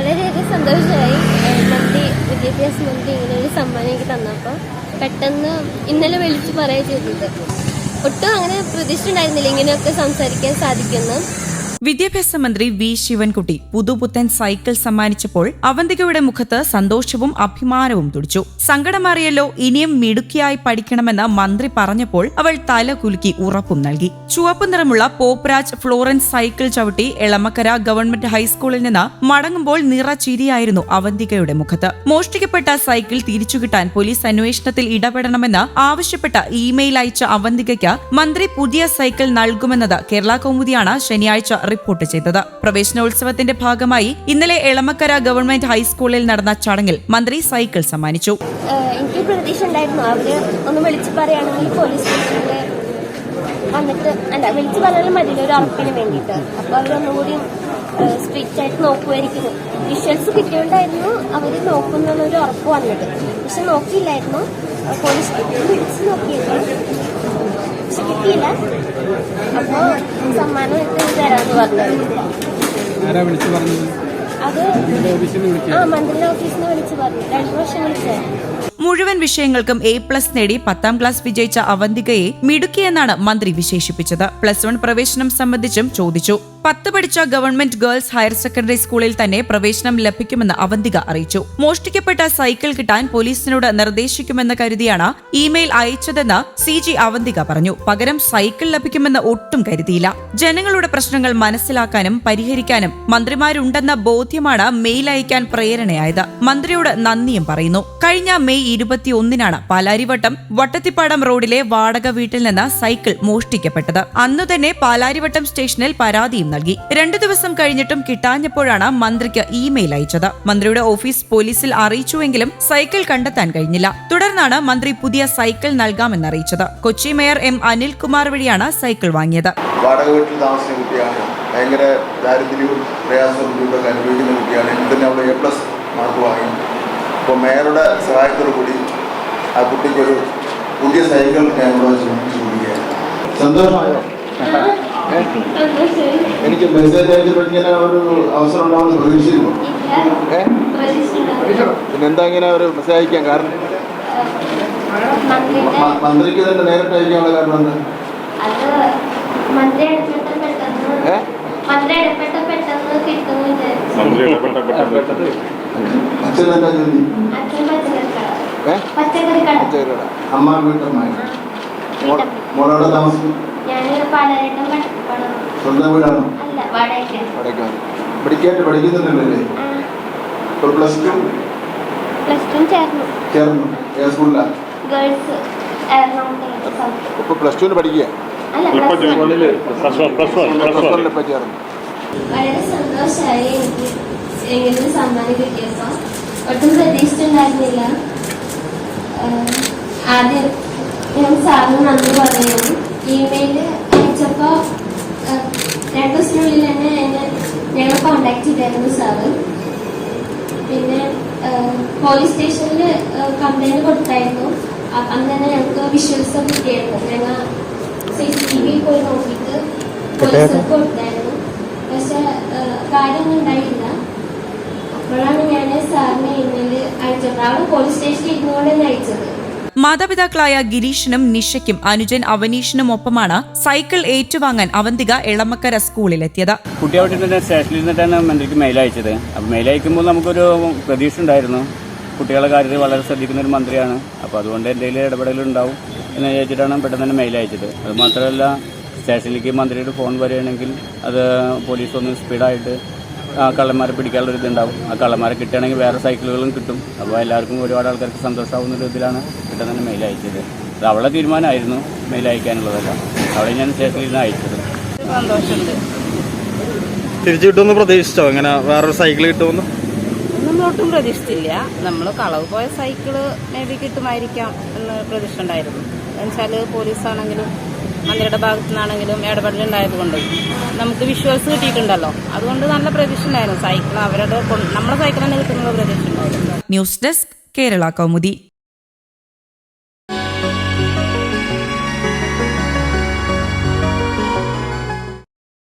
വളരെയധികം സന്തോഷമായി മന്ത്രി വിദ്യാഭ്യാസ മന്ത്രി ഇങ്ങനെ ഒരു സമ്മാനം എനിക്ക് തന്നപ്പോൾ പെട്ടെന്ന് ഇന്നലെ വിളിച്ച് പറയുക ചെയ്തത് ഒട്ടും അങ്ങനെ പ്രതീക്ഷ ഉണ്ടായിരുന്നില്ല ഇങ്ങനെയൊക്കെ സംസാരിക്കാൻ സാധിക്കുമെന്ന്. വിദ്യാഭ്യാസ മന്ത്രി വി ശിവൻകുട്ടി പുതുപുത്തൻ സൈക്കിൾ സമ്മാനിച്ചപ്പോൾ അവന്തികയുടെ മുഖത്ത് സന്തോഷവും അഭിമാനവും തുടിച്ചു. സങ്കടമറിയല്ലോ ഇനിയും മിടുക്കിയായി പഠിക്കണമെന്ന് മന്ത്രി പറഞ്ഞപ്പോൾ അവൾ തല കുലുക്കി ഉറപ്പും നൽകി. ചുവപ്പ് നിറമുള്ള പോപ്രാജ് ഫ്ലോറൻസ് സൈക്കിൾ ചവിട്ടി എളമക്കര ഗവൺമെന്റ് ഹൈസ്കൂളിൽ നിന്ന് മടങ്ങുമ്പോൾ നിറചിരിയായിരുന്നു അവന്തികയുടെ മുഖത്ത്. മോഷ്ടിക്കപ്പെട്ട സൈക്കിൾ തിരിച്ചു കിട്ടാൻ പോലീസ് അന്വേഷണത്തിൽ ഇടപെടണമെന്ന് ആവശ്യപ്പെട്ട ഇമെയിൽ അയച്ച അവന്തികയ്ക്ക് മന്ത്രി പുതിയ സൈക്കിൾ നൽകുമെന്നത് കേരള കൗമുദിയാണ് ശനിയാഴ്ച റിപ്പോർട്ട് ചെയ്തത്. പ്രവേശനോത്സവത്തിന്റെ ഭാഗമായി ഇന്നലെ എളമക്കര ഗവൺമെന്റ് ഹൈസ്കൂളിൽ നടന്ന ചടങ്ങിൽ മന്ത്രി സൈക്കിൾ സമ്മാനിച്ചു. എനിക്ക് പ്രതീക്ഷ ഉണ്ടായിരുന്നു. അവർ ഒന്ന് വിളിച്ചു പറയുകയാണെങ്കിൽ പോലീസ് സ്റ്റേഷനിൽ വന്നിട്ട് അല്ല വിളിച്ചു പറഞ്ഞാലും മതി. ഒരു ഉറപ്പിന് വേണ്ടിയിട്ട്. അപ്പോൾ അവരൊന്നും സ്ട്രിക്റ്റ് ആയിട്ട് നോക്കുമായിരിക്കുന്നു വിഷ്വൽസ് കിട്ടിയോണ്ടായിരുന്നു അവർ നോക്കുന്നുള്ളൊരു ഉറപ്പ് വന്നത്. പക്ഷെ നോക്കിയില്ലായിരുന്നു. പോലീസ് വിളിച്ച് നോക്കിയിരുന്നു പക്ഷെ കിട്ടിയില്ല അപ്പോൾ സമ്മാനം എടുത്ത് തരാമെന്ന് പറഞ്ഞത് ആരാ വിളിച്ചു പറഞ്ഞത്? അത് ഓഫീസിൽ നിന്ന് വിളിക്കുക ആ മന്ത്രിയുടെ ഓഫീസിൽ നിന്ന് വിളിച്ച് പറഞ്ഞു. രണ്ടു വർഷം വിളിച്ചായിരുന്നു മുഴുവൻ വിഷയങ്ങൾക്കും എ പ്ലസ് നേടി പത്താം ക്ലാസ് വിജയിച്ച അവന്തികയെ മിടുക്കിയെന്നാണ് മന്ത്രി വിശേഷിപ്പിച്ചത്. പ്ലസ് വൺ പ്രവേശനം സംബന്ധിച്ചും ചോദിച്ചു. പത്ത് പഠിച്ച ഗവൺമെന്റ് ഗേൾസ് ഹയർ സെക്കൻഡറി സ്കൂളിൽ തന്നെ പ്രവേശനം ലഭിക്കുമെന്ന് അവന്തിക അറിയിച്ചു. മോഷ്ടിക്കപ്പെട്ട സൈക്കിൾ കിട്ടാൻ പോലീസിനോട് നിർദ്ദേശിക്കുമെന്ന് കരുതിയാണ് ഇമെയിൽ അയച്ചതെന്ന് സി ജി അവന്തിക പറഞ്ഞു. പകരം സൈക്കിൾ ലഭിക്കുമെന്ന് ഒട്ടും കരുതിയില്ല. ജനങ്ങളുടെ പ്രശ്നങ്ങൾ മനസ്സിലാക്കാനും പരിഹരിക്കാനും മന്ത്രിമാരുണ്ടെന്ന ബോധ്യമാണ് മെയിൽ അയക്കാൻ പ്രേരണയായത്. മന്ത്രിയോട് നന്ദിയും പറയുന്നു. കഴിഞ്ഞ മെയ് ഇരുപത്തിയൊന്നിനാണ് പാലാരിവട്ടം വട്ടത്തിപ്പാടം റോഡിലെ വാടക വീട്ടിൽ നിന്ന് സൈക്കിൾ മോഷ്ടിക്കപ്പെട്ടത്. അന്നു തന്നെ പാലാരിവട്ടം സ്റ്റേഷനിൽ പരാതിയും നൽകി. രണ്ടു ദിവസം കഴിഞ്ഞിട്ടും കിട്ടാഞ്ഞപ്പോഴാണ് മന്ത്രിക്ക് ഇമെയിൽ അയച്ചത്. മന്ത്രിയുടെ ഓഫീസ് പോലീസിൽ അറിയിച്ചുവെങ്കിലും സൈക്കിൾ കണ്ടെത്താൻ കഴിഞ്ഞില്ല. തുടർന്നാണ് മന്ത്രി പുതിയ സൈക്കിൾ നൽകാമെന്ന് അറിയിച്ചത് കൊച്ചി മേയർ എം അനിൽകുമാർ വഴിയാണ് സൈക്കിൾ വാങ്ങിയത്. വാടക വീട്ടിൽ താമസിക്കുന്ന കുട്ടിയാണ്. ഭയങ്കര ദാരിദ്ര്യവും പ്രയാസവും ബുദ്ധിമുട്ടൊക്കെ അനുഭവിക്കുന്ന കുട്ടിയാണ്. എന്നിട്ട് തന്നെ അവൾ എ പ്ലസ് മാർക്ക് വാങ്ങി. അപ്പോൾ മേയറുടെ സഹായത്തോടു കൂടി ആ കുട്ടിക്കൊരു പുതിയ സൈക്കിൾ ഞാൻ ഇവിടെ സന്തോഷമായി? എനിക്ക് മെസ്സേജ് അയച്ചപ്പോൾ ഇങ്ങനെ ഒരു അവസരം ഉണ്ടാവുമെന്ന് പ്രതീക്ഷിച്ചിരുന്നു ഏ? പിന്നെ എന്താ ഇങ്ങനെ ഒരു മെസ്സേജ് അയക്കാൻ കാരണം? മന്ത്രിക്ക് തന്നെ നേരിട്ട് അയക്കാനുള്ള കാരണം എന്താ? അച്ഛൻ എന്താ ജോലി? പച്ചക്കറി കട അമ്മ വീട്ടമ്മ. മോളോടെ താമസിക്കും സ്വന്തം വീടാണോ പഠിക്കാൻ പഠിക്കാനായിട്ട് പഠിക്കുന്നുണ്ടല്ലേ ഇപ്പോൾ പ്ലസ് ടു പ്ലസ് ടു ചേർന്നു. ചേർന്നു. ഏത് സ്കൂളിലാണ് ഗേൾസ് ഇപ്പോൾ പ്ലസ് ടുവിന് പഠിക്കുക. ഇപ്പൊ വളരെ സന്തോഷമായി എനിക്ക് ഇങ്ങനെ ഒരു സമ്മാനം കിട്ടിയപ്പോൾ ഒട്ടും പ്രതീക്ഷിച്ചിട്ടുണ്ടായിരുന്നില്ല. ആദ്യം ഞാൻ സാറിന് നന്ദി പറയുന്നു. ഇമെയിൽ കോണ്ടാക്ട് ചെയ്തായിരുന്നു സാറ് പിന്നെ പോലീസ് സ്റ്റേഷനിൽ കംപ്ലൈന്റ് കൊടുത്തായിരുന്നു. അന്ന് തന്നെ ഞങ്ങൾക്ക് വിഷ്വൽസ് ഒക്കെ കിട്ടിയായിരുന്നു. ഞങ്ങൾ സി സി ടി വി പോയി നോക്കിയിട്ട് പോലീസ് കൊടുത്തായിരുന്നു. പക്ഷെ കാര്യമൊന്നും ഉണ്ടായില്ല. അപ്പോഴാണ് ഞാൻ സാറിന് ഇമെയിൽ അയച്ചത്. അവിടെ പോലീസ് സ്റ്റേഷനിൽ ഇരുന്നുകൊണ്ട് തന്നെ അയച്ചത്. മാതാപിതാക്കളായ ഗിരീഷിനും നിഷയ്ക്കും അനുജൻ അവനീഷിനും ഒപ്പമാണ് സൈക്കിൾ ഏറ്റുവാങ്ങാൻ അവന്തിക എളമക്കര സ്കൂളിലെത്തിയത്. അവിടെ സ്റ്റേഷനിൽ നിന്നിട്ടാണ് മന്ത്രിക്ക് മെയിൽ അയച്ചത്. അപ്പോൾ മെയിൽ അയക്കുമ്പോൾ നമുക്കൊരു പ്രതീക്ഷ ഉണ്ടായിരുന്നു. കുട്ടികളുടെ കാര്യത്തിൽ വളരെ ശ്രദ്ധിക്കുന്ന ഒരു മന്ത്രിയാണ്. അപ്പോൾ അതുകൊണ്ട് എന്തെങ്കിലും ഇടപെടലുണ്ടാവും എന്ന് വിചാരിച്ചിട്ടാണ് പെട്ടെന്ന് തന്നെ മെയിൽ അയച്ചത്. അത് മാത്രമല്ല സ്റ്റേഷനിലേക്ക് മന്ത്രിയുടെ ഫോൺ വരികയാണെങ്കിൽ അത് പോലീസ് ഒന്ന് സ്പീഡായിട്ട് കള്ളന്മാരെ പിടിക്കാനുള്ള ഒരു ഇതുണ്ടാവും. ആ കള്ളന്മാരെ കിട്ടുകയാണെങ്കിൽ വേറെ സൈക്കിളുകളും കിട്ടും. അപ്പോൾ എല്ലാവർക്കും ഒരുപാട് ആൾക്കാർക്ക് സന്തോഷമാവുന്ന ഒരു ഇതിലാണ് പെട്ടെന്ന് തന്നെ മെയിൽ അയച്ചത്. അത് അവളുടെ തീരുമാനമായിരുന്നു മെയിൽ അയക്കാനുള്ളതല്ല. അവളെ ഞാൻ സ്റ്റേഷനിൽ നിന്ന് അയച്ചത്. സന്തോഷമുണ്ട്. തിരിച്ചു കിട്ടുമെന്ന് പ്രതീക്ഷിച്ചോ? ഇങ്ങനെ വേറൊരു സൈക്കിൾ കിട്ടുമെന്ന്? നമ്മളൊട്ടും പ്രതീക്ഷിച്ചില്ല. നമ്മൾ കളവ് പോയ സൈക്കിൾ മേ ബി കിട്ടുമായിരിക്കാം എന്ന് പ്രതീക്ഷ ഉണ്ടായിരുന്നു എന്നുവെച്ചാൽ പോലീസാണെങ്കിലും മന്ത്രിയുടെ ഭാഗത്തു നിന്നാണെങ്കിലും ഇടപെടലുണ്ടായതുകൊണ്ട് നമുക്ക് വിഷ്വൽസ് കിട്ടിയിട്ടുണ്ടല്ലോ. അതുകൊണ്ട് നല്ല പ്രതീക്ഷ ഉണ്ടായിരുന്നു. സൈക്കിൾ അവരുടെ നമ്മുടെ സൈക്കിൾ തന്നെ കിട്ടുന്നുള്ള പ്രതീക്ഷ ഉണ്ടായിരുന്നു. News desk Kerala Kaumudi.